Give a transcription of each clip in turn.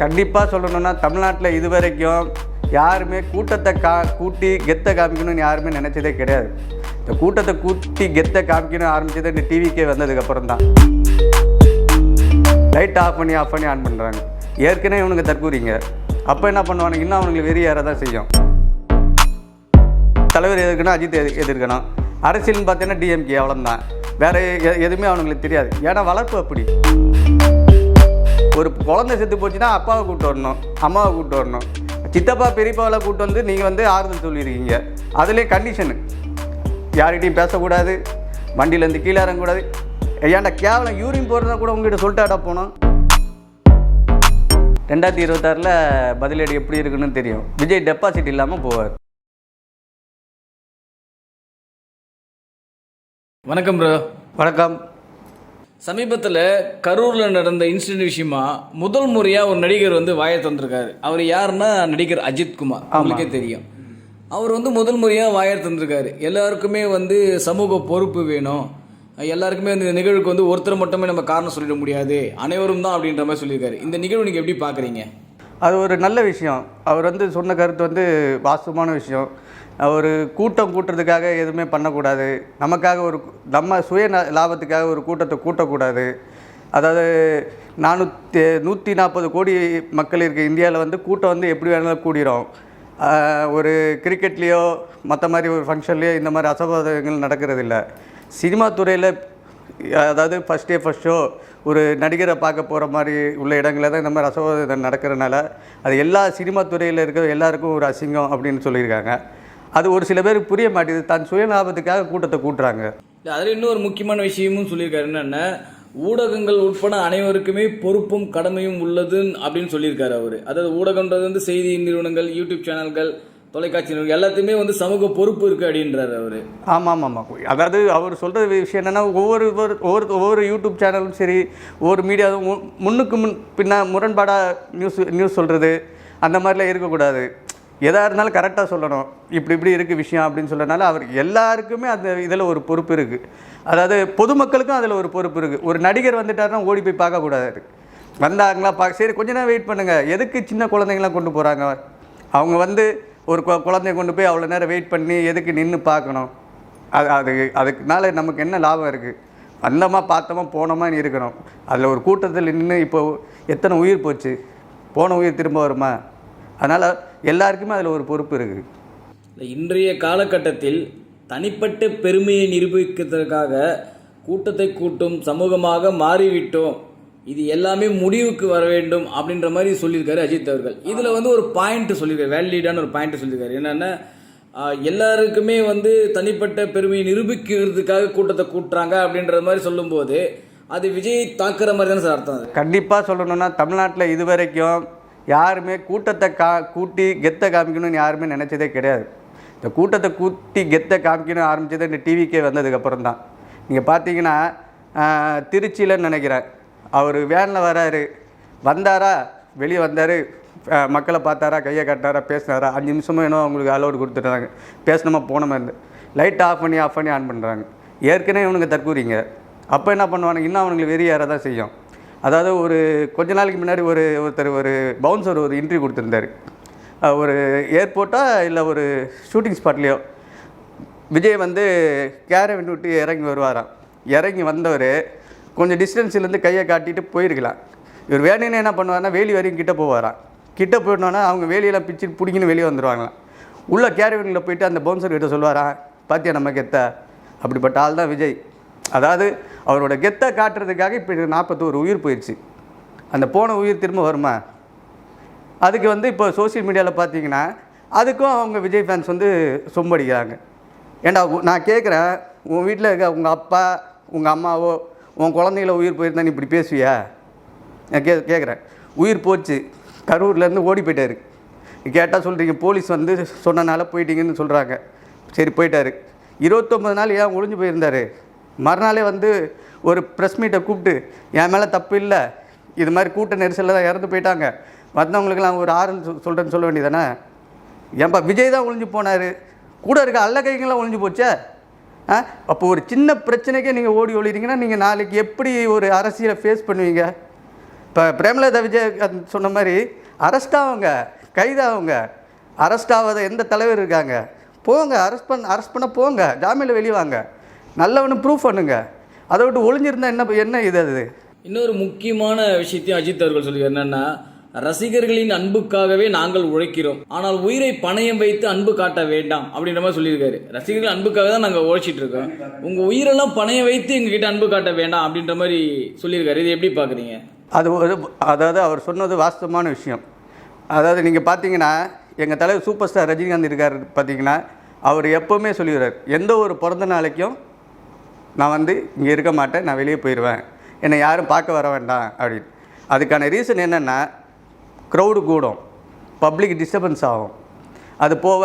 கண்டிப்பாக சொல்லணும்னா தமிழ்நாட்டில் இது வரைக்கும் யாருமே கூட்டத்தை கா கூட்டி கெத்தை காமிக்கணும்னு யாருமே நினச்சதே கிடையாது. இந்த கூட்டத்தை கூட்டி கெத்தை காமிக்கணும் ஆரம்பித்தது இந்த டிவிக்கே வந்ததுக்கப்புறம் தான். லைட் ஆஃப் பண்ணி ஆஃப் பண்ணி ஆன் பண்ணுறாங்க ஏற்கனவே இவனுங்க தற்கூறிங்க. அப்போ என்ன பண்ணுவானுங்க? இன்னும் அவனுங்களுக்கு வெறி ஏற தான் செய்யும். தலைவர் எதிர்க்கணும் அஜித் எது எதிர்க்கணும். அரசியல்னு பார்த்தீங்கன்னா டிஎம்கே அவ்வளோதான் வேறு எதுவுமே அவனுங்களுக்கு தெரியாது. ஏன்னா வளர்ப்பு அப்படி. ஒரு குழந்தை செத்து போச்சுன்னா அப்பாவை கூப்பிட்டு வரணும் அம்மாவை கூப்பிட்டு வரணும். சித்தப்பா பெரியப்பாவில் கூப்பிட்டு வந்து நீங்கள் வந்து ஆறுதல் சொல்லியிருக்கீங்க அதுலேயே கண்டிஷனு யார்கிட்டையும் பேசக்கூடாது வண்டியிலேருந்து கீழே இறங்கக்கூடாது. ஏன்டா கேவலம் யூரின் போகிறதா கூட உங்ககிட்ட சொல்லிட்டாடா போனோம். ரெண்டாயிரத்தி இருபத்தாறில் பதிலடி எப்படி இருக்குன்னு தெரியும். விஜய் டெபாசிட் இல்லாமல் போவார். வணக்கம் ப்ரோ வணக்கம். சமீபத்தில் கரூரில் நடந்த இன்சிடென்ட் விஷயமா முதல் முறையாக ஒரு நடிகர் வந்து வாயை தந்திருக்காரு அவர் யாருன்னா நடிகர் அஜித் குமார். அவங்களுக்கே தெரியும். அவர் வந்து முதல் முறையாக வாயை தந்திருக்காரு எல்லாருக்குமே வந்து சமூக பொறுப்பு வேணும். எல்லாருக்குமே இந்த நிகழ்வுக்கு வந்து ஒருத்தர் மட்டுமே நம்ம காரணம் சொல்லிட முடியாது. அனைவரும் தான் அப்படின்ற மாதிரி சொல்லியிருக்காரு. இந்த நிகழ்வு நீங்கள் எப்படி பார்க்குறீங்க? அது ஒரு நல்ல விஷயம். அவர் வந்து சொன்ன கருத்து வந்து வாஸ்தவமான விஷயம். ஒரு கூட்டம் கூட்டுறதுக்காக எதுவுமே பண்ணக்கூடாது. நமக்காக ஒரு நம்ம சுய லாபத்துக்காக ஒரு கூட்டத்தை கூட்டக்கூடாது. அதாவது நானூற்றி நூற்றி நாற்பது கோடி மக்கள் இருக்க இந்தியாவில் வந்து கூட்டம் வந்து எப்படி வேணாலும் கூடிரும். ஒரு கிரிக்கெட்லேயோ மற்ற மாதிரி ஒரு ஃபங்க்ஷன்லேயோ இந்த மாதிரி அசம்பாவிதங்கள் நடக்கிறது இல்லை சினிமா துறையில் அதாவது ஃபஸ்ட் டே ஃபஸ்ட் ஷோ ஒரு நடிகரை பார்க்க போகிற மாதிரி உள்ள இடங்களில் தான் இந்த மாதிரி அசம்பாவிதம் நடக்கிறனால அது எல்லா சினிமா துறையில் இருக்கிற எல்லாருக்கும் ஒரு அசிங்கம் அப்படின்னு சொல்லியிருக்காங்க. அது ஒரு சில பேருக்கு புரிய மாட்டேங்குது. தன் சுயலாபத்துக்காக கூட்டத்தை கூட்டுறாங்க. அதுல இன்னொரு முக்கியமான விஷயமும் சொல்லியிருக்காரு. என்னன்னா ஊடகங்கள் உட்பட அனைவருக்குமே பொறுப்பும் கடமையும் உள்ளது அப்படின்னு சொல்லியிருக்காரு அவர். அதாவது ஊடகம்ன்றது வந்து செய்தி நிறுவனங்கள் யூடியூப் சேனல்கள் தொலைக்காட்சி நிறுவனங்கள் எல்லாத்தையுமே வந்து சமூக பொறுப்பு இருக்கு அப்படின்றாரு அவரு. ஆமாம் ஆமாம் அதாவது அவர் சொல்கிற விஷயம் என்னென்னா ஒவ்வொரு ஒவ்வொரு ஒவ்வொரு யூடியூப் சேனலும் சரி ஒவ்வொரு மீடியாவும் முன்னுக்கு முன் பின்ன முரண்பாடாக நியூஸ் நியூஸ் சொல்கிறது அந்த மாதிரிலாம் இருக்கக்கூடாது. எதாக இருந்தாலும் கரெக்டாக சொல்லணும். இப்படி இப்படி இருக்குது விஷயம் அப்படின்னு சொல்கிறனால அவர் எல்லாருக்குமே அந்த இதில் ஒரு பொறுப்பு இருக்குது அதாவது பொதுமக்களுக்கும் அதில் ஒரு பொறுப்பு இருக்குது ஒரு நடிகர் வந்துட்டாருன்னா ஓடி போய் பார்க்கக்கூடாது வந்தாங்களா பார்க்க சரி கொஞ்ச நேரம் வெயிட் பண்ணுங்கள் எதுக்கு சின்ன குழந்தைங்களாம் கொண்டு போகிறாங்க அவங்க வந்து ஒரு குழந்தைய கொண்டு போய் அவ்வளோ நேரம் வெயிட் பண்ணி எதுக்கு நின்று பார்க்கணும்? அது அது அதுக்குனால நமக்கு என்ன லாபம் இருக்குது வந்தோமா பார்த்தோமா போனோமான்னு இருக்கணும். அதில் ஒரு கூட்டத்தில் நின்று இப்போ எத்தனை உயிர் போச்சு? போன உயிர் திரும்ப வருமா? அதனால் எல்லாருக்குமே அதில் ஒரு பொறுப்பு இருக்குது இன்றைய காலகட்டத்தில் தனிப்பட்ட பெருமையை நிரூபிக்கிறதுக்காக கூட்டத்தை கூட்டும் சமூகமாக மாறிவிட்டோம். இது எல்லாமே முடிவுக்கு வர வேண்டும் அப்படின்ற மாதிரி சொல்லியிருக்காரு அஜித் அவர்கள். இதில் வந்து ஒரு பாயிண்ட் சொல்லியிருக்காரு வேலிடான ஒரு பாயிண்ட் சொல்லியிருக்காரு. என்னென்னா எல்லாருக்குமே வந்து தனிப்பட்ட பெருமையை நிரூபிக்கிறதுக்காக கூட்டத்தை கூட்டுறாங்க அப்படின்ற மாதிரி சொல்லும்போது அது விஜய் தாக்குற மாதிரி தானே சார் அர்த்தம் அது? கண்டிப்பாக சொல்லணும்னா தமிழ்நாட்டில் இது வரைக்கும் யாருமே கூட்டத்தை கா கூட்டி கெத்தை காமிக்கணும்னு யாருமே நினச்சதே கிடையாது. இந்த கூட்டத்தை கூட்டி கெத்தை காமிக்கணும் ஆரம்பித்தது இந்த டிவிக்கே வந்ததுக்கப்புறம் தான் நீங்கள் பார்த்தீங்கன்னா திருச்சியில் நினைக்கிறேன். அவர் வேனில் வராரு. வந்தாரா? வெளியே வந்தார். மக்களை பார்த்தாரா? கையை கட்டாரா பேசினாரா? அஞ்சு நிமிஷமும் வேணும் அவங்களுக்கு அலோடு கொடுத்துட்றாங்க பேசணுமா? போனோமா இருந்து லைட் ஆஃப் பண்ணி ஆஃப் பண்ணி ஆன் பண்ணுறாங்க ஏற்கனவே இவனுங்க தற்கூறிங்க. அப்போ என்ன பண்ணுவானுங்க? இன்னும் அவனுங்களுக்கு வெறி தான் செய்யும். அதாவது ஒரு கொஞ்ச நாளைக்கு முன்னாடி ஒரு ஒருத்தர் ஒரு பவுன்சர் ஒரு இன்ட்ரிவியூ கொடுத்துருந்தாரு. ஒரு ஏர்போர்ட்டா இல்லை ஒரு ஷூட்டிங் ஸ்பாட்லேயோ விஜய் வந்து கேரவன் விட்டு இறங்கி வருவாராம். இறங்கி வந்தவர் கொஞ்சம் டிஸ்டன்ஸ்லேருந்து கையை காட்டிட்டு போயிருக்கலாம். இவர் வேணும்னு என்ன பண்ணுவாருன்னா வேலி வரையும் கிட்டே போவாராம். கிட்ட போயிட்டோன்னா அவங்க வேலியெல்லாம் பிச்சு பிடிக்கின்னு வெளியே வந்துடுவாங்களாம் உள்ள கேரவனில் போயிட்டு அந்த பவுன்சர் கிட்ட சொல்லுவாராம் பாத்தியா நம்ம கெத்த? அப்படிப்பட்ட ஆள் தான் விஜய். அதாவது அவரோட கெத்தை காட்டுறதுக்காக இப்போ நாற்பத்தோரு உயிர் போயிடுச்சு அந்த போன உயிர் திரும்ப வருமா? அதுக்கு வந்து இப்போ சோஷியல் மீடியாவில் பார்த்தீங்கன்னா அதுக்கும் அவங்க விஜய் ஃபேன்ஸ் வந்து சொம்படிக்கிறாங்க. ஏண்டா நான் கேட்குறேன் உன் வீட்டில் இருக்க உங்கள் அப்பா உங்கள் அம்மாவோ உன் குழந்தைங்கள உயிர் போயிருந்தா நீ இப்படி பேசுவியா? நான் கே கேட்குறேன். உயிர் போச்சு. கரூர்லேருந்து ஓடி போயிட்டாரு. கேட்டால் சொல்கிறீங்க போலீஸ் வந்து சொன்னனால போயிட்டீங்கன்னு சொல்கிறாங்க சரி போயிட்டாரு. இருபத்தொம்பது நாள் ஏன் ஒளிஞ்சு போயிருந்தார்? மறுநாளே வந்து ஒரு ப்ரெஸ் மீட்டை கூப்பிட்டு என் மேலே தப்பு இல்லை. இது மாதிரி கூட்ட நெரிசலில் தான் இறந்து போயிட்டாங்க. வந்தவங்களுக்கெல்லாம் ஒரு ஆறுன்னு சொல்கிறேன்னு சொல்ல வேண்டியதானே ஏன்பா விஜய் தான் ஒளிஞ்சு போனார். கூட இருக்க அல்ல கைங்கெல்லாம் ஒழிஞ்சு போச்சே? ஆ? அப்போ ஒரு சின்ன பிரச்சனைக்கே நீங்கள் ஓடி ஒழிறீங்கன்னா நீங்கள் நாளைக்கு எப்படி ஒரு அரசியலை ஃபேஸ் பண்ணுவீங்க? இப்போ பிரேமலதா விஜய் சொன்ன மாதிரி அரெஸ்ட் ஆகுங்க கைதாகுங்க அரெஸ்ட் ஆகாத எந்த தலைவர் இருக்காங்க? போங்க. அரெஸ்ட் பண்ண அரெஸ்ட் பண்ண போங்க. ஜாமீனில் வெளியே வாங்க. நல்லவனு ப்ரூஃப் பண்ணுங்க. அதை விட்டு ஒளிஞ்சிருந்தா என்ன என்ன இது அது? இன்னொரு முக்கியமான விஷயத்தையும் அஜித் அவர்கள் சொல்லியிருக்காரு என்னன்னா ரசிகர்களின் அன்புக்காகவே நாங்கள் உழைக்கிறோம். ஆனால் உயிரை பணயம் வைத்து அன்பு காட்ட வேண்டாம் அப்படின்ற மாதிரி சொல்லியிருக்காரு. ரசிகர்கள் அன்புக்காக தான் நாங்கள் உழைச்சிட்டு இருக்கோம். உங்க உயிரெல்லாம் பணயம் வைத்து எங்ககிட்ட அன்பு காட்ட வேண்டாம் அப்படின்ற மாதிரி சொல்லியிருக்காரு. இது எப்படி பாக்குறீங்க அது ஒரு அதாவது அவர் சொன்னது வாஸ்தவமான விஷயம். அதாவது நீங்கள் பார்த்தீங்கன்னா எங்கள் தலைவர் சூப்பர் ஸ்டார் ரஜினிகாந்த் இருக்கார் பார்த்தீங்கன்னா அவர் எப்போவுமே சொல்லிடுறார் எந்த ஒரு பிறந்த நாளைக்கும் நான் வந்து இங்கே இருக்க மாட்டேன் நான் வெளியே போயிடுவேன் என்னை யாரும் பார்க்க வர வேண்டாம் அப்படின்னு. அதுக்கான ரீசன் என்னென்னா க்ரௌடு கூடும். பப்ளிக் டிஸ்டர்பன்ஸ் ஆகும். அது போக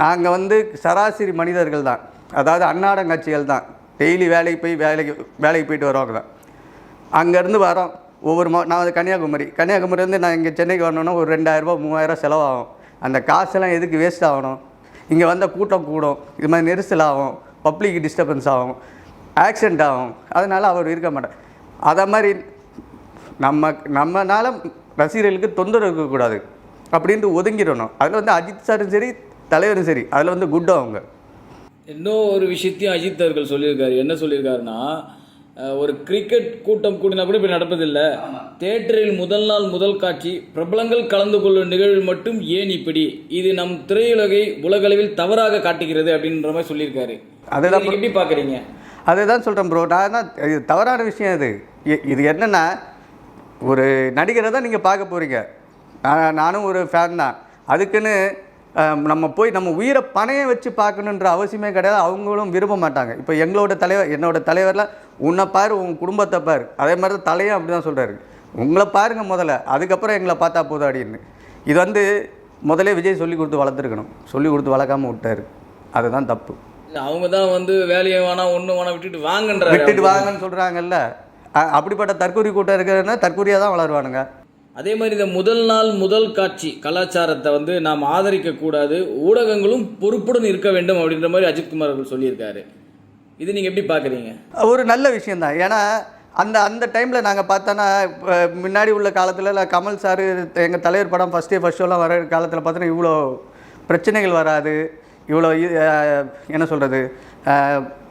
நாங்கள் வந்து சராசரி மனிதர்கள் தான். அதாவது அன்னாடங்கட்சிகள் தான். டெய்லி வேலைக்கு போய் வேலைக்கு வேலைக்கு போயிட்டு வருவாங்க. தான் அங்கேருந்து வரோம். ஒவ்வொரு மா நான் வந்து கன்னியாகுமரி. கன்னியாகுமரிலேருந்து நான் இங்கே சென்னைக்கு வரணுன்னா ஒரு ரெண்டாயிரரூபா மூவாயிரம் செலவாகும். அந்த காசெல்லாம் எதுக்கு வேஸ்ட் ஆகணும்? இங்கே வந்தால் கூட்டம் கூடும். இது மாதிரி நெரிசல் ஆகும். பப்ளிக் டிஸ்டர்பன்ஸ் ஆகும். ஆக்சிடென்ட் ஆகும். அதனால் அவர் இருக்க மாட்டார். அதை மாதிரி நம்ம நம்மனால ரசிகர்களுக்கு தொந்தரவு இருக்கக்கூடாது அப்படின்ட்டு ஒதுங்கிடணும். அதில் வந்து அஜித் சாரும் சரி தலைவரும் சரி. அதில் வந்து குட் அவங்க. இன்னும் ஒரு விஷயத்தையும் அஜித் அவர்கள் சொல்லியிருக்காரு. என்ன சொல்லியிருக்காருன்னா ஒரு கிரிக்கெட் கூட்டம் கூடினா கூட இப்படி நடப்பதில்லை. தேட்டரில் முதல் நாள் முதல் காட்சி பிரபலங்கள் கலந்து கொள்ளும் நிகழ்வில் மட்டும் ஏன் இப்படி? இது நம் திரையுலகை உலகளவில் தவறாக காட்டுகிறது அப்படின்ற மாதிரி சொல்லியிருக்காரு. அதெல்லாம் எப்படி பார்க்குறீங்க? அதை தான் சொல்கிறேன் ப்ரோ நான் தான் இது தவறான விஷயம் இது. இது என்னென்னா ஒரு நடிகரை தான் நீங்கள் பார்க்க போகிறீங்க நான் நானும் ஒரு ஃபேன் தான். அதுக்குன்னு நம்ம போய் நம்ம உயிரை பணைய வச்சு பார்க்கணுன்ற அவசியமே கிடையாது. அவங்களும் விரும்ப மாட்டாங்க. இப்போ எங்களோட தலைவர் என்னோட தலைவரில் உன்னை பாரு உன் குடும்பத்தை பாரு. அதே மாதிரி தான் தலையும் அப்படி தான் சொல்கிறாரு உங்களை பாருங்க முதல்ல. அதுக்கப்புறம் எங்களை பார்த்தா போதும் அப்படின்னு. இது வந்து முதலே விஜய் சொல்லி கொடுத்து வளர்த்துருக்கணும். சொல்லி கொடுத்து வளர்க்காம விட்டாரு. அதுதான் தப்பு. அவங்க தான் வந்து வேலையை வேணாம் ஒன்று வேணாம் விட்டுட்டு வாங்கன்றாரு விட்டுட்டு வாங்கன்னு சொல்கிறாங்கல்ல அப்படிப்பட்ட தற்கொலை கூட்டம் இருக்கிறதுனா தற்கொலையாக தான் வளருவானுங்க. அதே மாதிரி இந்த முதல் நாள் முதல் காட்சி கலாச்சாரத்தை வந்து நாம் ஆதரிக்க கூடாது. ஊடகங்களும் பொறுப்புடன் இருக்க வேண்டும் அப்படின்ற மாதிரி அஜித்குமார் அவர்கள் சொல்லியிருக்காரு. இது நீங்க எப்படி பாக்குறீங்க? ஒரு நல்ல விஷயந்தான் ஏன்னா அந்த அந்த டைமில் நாங்கள் பார்த்தோன்னா இப்ப முன்னாடி உள்ள காலத்தில் கமல் சார் எங்கள் தலைவர் படம் ஃபஸ்ட் டே ஃபஸ்ட் ஷோலாம் வர காலத்தில் பார்த்தோன்னா இவ்வளோ பிரச்சனைகள் வராது. இவ்வளோ என்ன சொல்கிறது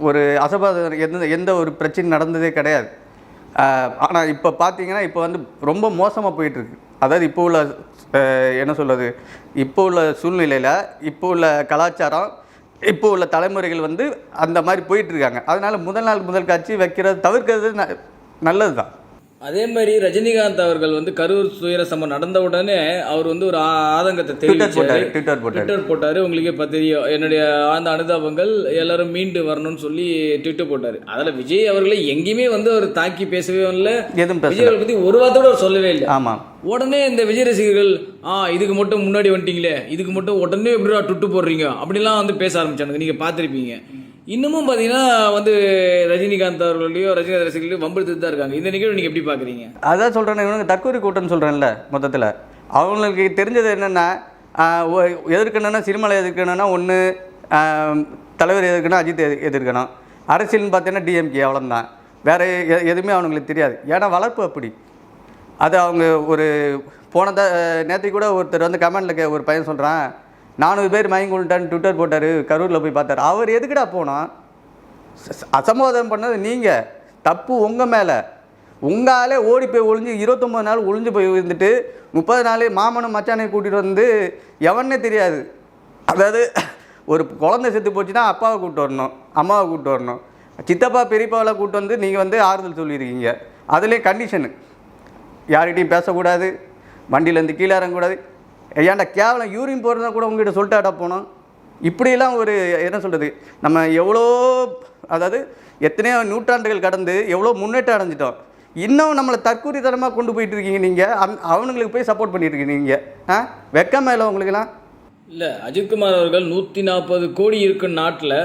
ஒரு அசபாதம் எந்த எந்த ஒரு பிரச்சனை நடந்ததே கிடையாது. ஆனால் இப்போ பார்த்தீங்கன்னா இப்போ வந்து ரொம்ப மோசமாக போயிட்டுருக்கு. அதாவது இப்போ உள்ள என்ன சொல்கிறது இப்போ உள்ள சூழ்நிலையில் இப்போ உள்ள கலாச்சாரம் இப்போ உள்ள தலைமுறைகள் வந்து அந்த மாதிரி போயிட்டுருக்காங்க. அதனால் முதல் நாள் முதல் காட்சி வைக்கிறது தவிர்க்கிறது ந- நல்லது தான் அதே மாதிரி ரஜினிகாந்த் அவர்கள் வந்து கரூர் துயர சம்பவம் நடந்த உடனே அவர் வந்து ஒரு ஆதங்கத்தை தெரிவிச்சாரு. ட்விட்டர் போட்டாரு. ட்விட்டர் போட்டாரு. உங்களுக்கே இப்போ தெரியும் என்னுடைய ஆழ்ந்த அனுதாபங்கள் எல்லாரும் மீண்டு வரணும்னு சொல்லி ட்விட்டர் போட்டாரு. அதில் விஜய் அவர்களை எங்கேயுமே வந்து அவர் தாக்கி பேசவே இல்லை. விஜய் அவர்களை பத்தி ஒரு வார்த்தை அவர் சொல்லவே இல்லை. ஆமாம் உடனே இந்த விஜய் ரசிகர்கள் ஆ இதுக்கு மட்டும் முன்னாடி வந்துட்டீங்களே இதுக்கு மட்டும் உடனே எப்படிடா டுட்டு போடுறீங்க? அப்படிலாம் வந்து பேச ஆரம்பிச்சானுங்க. நீங்க பார்த்துருப்பீங்க. இன்னமும் பார்த்தீங்கன்னா வந்து ரஜினிகாந்த் அவர்களையோ ரஜினிகாந்த் ரசிகர்களையும் வம்பிழுத்துட்டு தான் இருக்காங்க. இந்த நிகழ்வு நீங்கள் எப்படி பார்க்குறீங்க அதான் சொல்கிறேன் இவனுக்கு தற்கொலை கூட்டம்னு சொல்கிறேன்ல மொத்தத்தில். அவங்களுக்கு தெரிஞ்சது என்னென்னா எதிர்க்கணும்னா சினிமாவில் எதிர்க்கணும்னா ஒன்று தலைவர் எதிர்க்கணும் அஜித் எது எதிர்க்கணும். அரசியல்னு பார்த்தீங்கன்னா டிஎம்கே அவ்வளோதான் வேறு எ- எதுவுமே அவங்களுக்கு தெரியாது. ஏன்னா வளர்ப்பு அப்படி. அது அவங்க ஒரு போன த நேற்று கூட ஒருத்தர் வந்து கமெண்டில் கே ஒரு பையன் சொல்கிறான் நானூறு பேர் மயங்கி கொண்டுட்டான்னு ட்விட்டர் போட்டார் கரூரில் போய் பார்த்தார். அவர் எதுக்குடா போனால் அசம்பாதம் அசம்போதம் பண்ணது நீங்கள் தப்பு உங்கள் மேலே. உங்களாலே ஓடி போய் ஒளிஞ்சு இருபத்தொம்பது நாள் ஒளிஞ்சு போய் இருந்துட்டு முப்பது நாள் மாமனும் மச்சானை கூட்டிகிட்டு வந்து எவனே தெரியாது. அதாவது ஒரு குழந்தை செத்து போச்சுன்னா அப்பாவை கூப்பிட்டு வரணும் அம்மாவை கூப்பிட்டு வரணும். சித்தப்பா பெரியப்பாவெல்லாம் கூப்பிட்டு வந்து நீங்கள் வந்து ஆறுதல் சொல்லியிருக்கீங்க. அதுலேயே கண்டிஷனு யார்கிட்டையும் பேசக்கூடாது. வண்டியிலேருந்து கீழே இறங்கக்கூடாது. ஏன்டா கேவலம் யூரின் போகிறதா கூட உங்ககிட்ட சொல்லிட்டாடா போனோம் இப்படியெல்லாம் ஒரு என்ன சொல்கிறது நம்ம எவ்வளோ அதாவது எத்தனையோ நூற்றாண்டுகள் கடந்து எவ்வளோ முன்னேற்றம் அடைஞ்சிட்டோம். இன்னும் நம்மளை தற்கூரித்தனமாக கொண்டு போயிட்டு இருக்கீங்க நீங்கள் அந் அவனுங்களுக்கு போய் சப்போர்ட் பண்ணிட்டு இருக்கீங்க நீங்கள் ஆ? வெக்கமா இல்லை உங்களுக்குலாம் இல்லை அஜித்குமார் அவர்கள் நூற்றி நாற்பது கோடி இருக்கும் நாட்டில்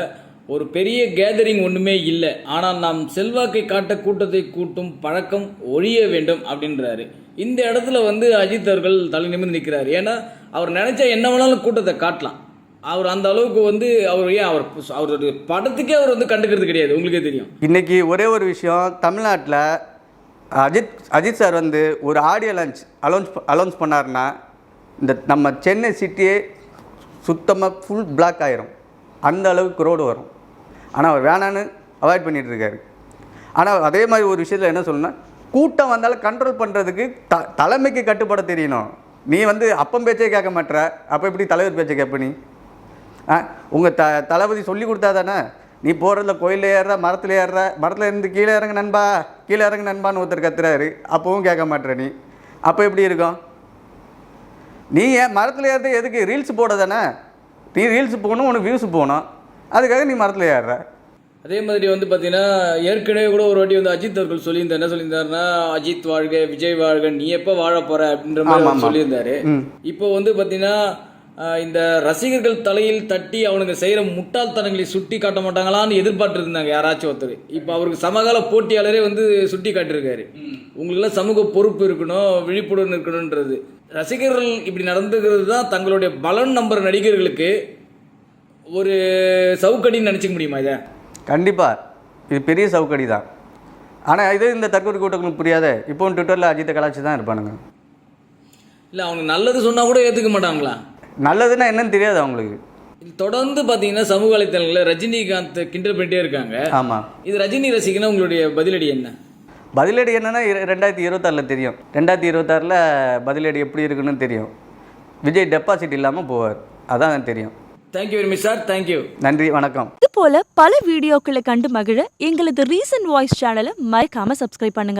ஒரு பெரிய கேதரிங் ஒன்றுமே இல்லை. ஆனால் நாம் செல்வாக்கை காட்ட கூட்டத்தை கூட்டும் பழக்கம் ஒழிய வேண்டும் அப்படின்றாரு. இந்த இடத்துல வந்து அஜித் அவர்கள் தலை நிமிர்ந்து நிற்கிறார். ஏன்னா அவர் நினச்சா என்ன வேணாலும் கூட்டத்தை காட்டலாம். அவர் அந்த அளவுக்கு வந்து அவர் ஏன் அவர் அவருடைய படத்துக்கே அவர் வந்து கண்டுக்கிறது கிடையாது. உங்களுக்கே தெரியும். இன்றைக்கி ஒரே ஒரு விஷயம் தமிழ்நாட்டில் அஜித் அஜித் சார் வந்து ஒரு ஆடியோ லான்ச் அலௌன்ஸ் அலௌன்ஸ் பண்ணாருன்னா இந்த நம்ம சென்னை சிட்டியே சுத்தமாக ஃபுல் பிளாக் ஆயிரும். அந்த அளவுக்கு ரோடு வரும். ஆனால் அவர் வேணான்னு அவாய்ட் பண்ணிகிட்ருக்காரு இருக்காரு. ஆனால் அதே மாதிரி ஒரு விஷயத்தில் என்ன சொல்லணும்னா கூட்டம் வந்தாலும் கண்ட்ரோல் பண்ணுறதுக்கு த தலைமைக்கு கட்டுப்பட தெரியணும். நீ வந்து அப்பம் பேச்சே கேட்க மாட்ற. அப்போ எப்படி தலைவர் பேச்சை கேட்ப நீ? ஆ உங்கள் த தளபதி சொல்லி கொடுத்தா தானே? நீ போகிறதுல கோயிலில் ஏறுற மரத்தில் ஏறுற மரத்தில் இருந்து கீழே இறங்க நண்பா கீழே இறங்க நண்பான்னு ஒருத்தர் கத்துறாரு. அப்போவும் கேட்க மாட்டேற நீ. அப்போ எப்படி இருக்கும்? நீ ஏன் மரத்தில் ஏறது எதுக்கு? ரீல்ஸ் போட தானே? நீ ரீல்ஸ் போகணும் உனக்கு வியூஸ் போகணும். அதுக்காக நீ மரத்தில் ஏறுற. அதே மாதிரி வந்து பார்த்தீங்கன்னா ஏற்கனவே கூட ஒரு வாட்டி வந்து அஜித் அவர்கள் சொல்லியிருந்தார். என்ன சொல்லியிருந்தாருன்னா அஜித் வாழ்க விஜய் வாழ்க நீ எப்போ வாழ போற? அப்படின்ற மாதிரி. சொல்லியிருந்தாரு. இப்போ வந்து பார்த்தீங்கன்னா இந்த ரசிகர்கள் தலையில் தட்டி அவனுங்க செய்கிற முட்டாள்தனங்களை சுட்டி காட்ட மாட்டாங்களான்னு எதிர்பார்த்து இருந்தாங்க யாராச்சும் ஒருத்தர். இப்போ அவருக்கு சமகால போட்டியாளரே வந்து சுட்டி காட்டியிருக்காரு. உங்களுக்கெல்லாம் சமூக பொறுப்பு இருக்கணும் விழிப்புடன் இருக்கணுன்றது ரசிகர்கள் இப்படி நடந்துக்கிறது தான் தங்களுடைய பலன் நம்புற நடிகர்களுக்கு ஒரு சவுக்கடின்னு நினச்சிக்க முடியுமா இதை? கண்டிப்பாக இது பெரிய சவுக்கடி தான் ஆனால் இது இந்த தற்கொலை கூட்டங்களுக்கு புரியாத. இப்போ ட்விட்டரில் அஜித்தை கலாச்சி தான் இருப்பானுங்க. இல்லை அவங்க நல்லது சொன்னால் கூட ஏற்றுக்க மாட்டாங்களா? நல்லதுன்னா என்னன்னு தெரியாது அவங்களுக்கு. இது தொடர்ந்து பார்த்தீங்கன்னா சமூக வலைத்தளங்களில் ரஜினிகாந்த் கிண்டல் பண்ணிட்டே இருக்காங்க. ஆமாம் இது ரஜினி ரசிகனா உங்களுடைய பதிலடி என்ன? பதிலடி என்னன்னா ரெண்டாயிரத்தி இருபத்தாறில் தெரியும். ரெண்டாயிரத்தி இருபத்தாறில் பதிலடி எப்படி இருக்குன்னு தெரியும். விஜய் டெபாசிட் இல்லாமல் போவார். அதான் தெரியும். Thank you very much sir thank you நன்றி வணக்கம். இது போல பல வீடியோக்களை கண்டு மகிழ எங்களது ரீசன்ட் வாய்ஸ் சேனலை மறக்காம சப்ஸ்கிரைப் பண்ணுங்க.